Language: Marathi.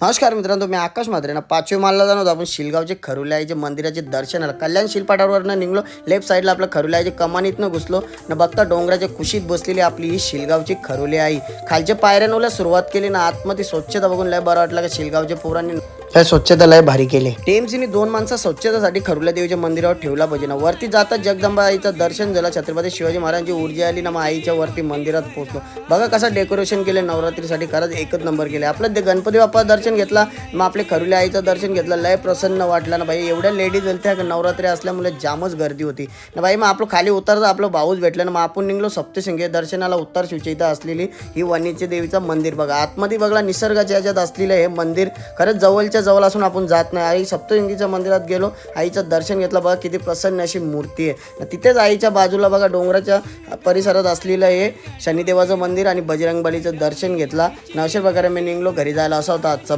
नमस्कार मित्रांनो मी आकाश मात्रे ना पाचवे मालला जाणार आपण शिलगावचे खरुल्याचे मंदिराचे दर्शनाला कल्याण शिलपाटावरनं निघलो. लेफ्ट साईडला आपलं खरुल्याचे कमानीतनं घुसलो. न बघता डोंगराच्या कुशीत बसलेली आपली ही शिलगावची खरुली आई खालच्या पायऱ्यांवरला सुरुवात केली ना आतमध्ये स्वच्छता बघून लय बरं वाटलं का शिलगावच्या पोरांनी लय स्वच्छता लय भारी केली. टीएमसीने दोन माणसं स्वच्छतेसाठी खरुल्या देवीच्या मंदिरावर ठेवला पाहिजे ना वरती जाता जगदंबा आईचं दर्शन झालं. छत्रपती शिवाजी महाराजांची ऊर्जा आली. ना मग आईच्या वरती मंदिरात पोहोचलो. बघा कसं डेकोरेशन केले नवरात्रीसाठी. खरंच एकच नंबर केले. आपलं ते गणपती बाप्पा दर्शन घेतला. मग आपले खरुल्या आईचं दर्शन घेतलं. लय प्रसन्न वाटलं. ना भाई एवढ्या लेडीज होत्या नवरात्री असल्यामुळे जामच गर्दी होती. ना भाई मग आपलं खाली उतरता आपलं भाऊच भेटलं. ना मग आपण निघलो सप्तशिंगे. दर्शनाला उत्तर शिवच्या असलेली ही वणीचे देवीचं मंदिर. बघा आतमध्ये बघा निसर्गाच्या याच्यात असलेलं हे मंदिर. खरंच जवळच्या जवळ असून आपण जात नाही. आई सप्तलिंगीच्या मंदिरात गेलो. आईचं दर्शन घेतलं. बघा किती प्रसन्न अशी मूर्ती आहे. तिथेच आईच्या बाजूला बघा डोंगराच्या परिसरात असलेलं हे शनिदेवाचं मंदिर आणि बजरंगबलीचं दर्शन घेतला. नवशे प्रकारे मी निघलो. घरी जायला असा होता. आजचा.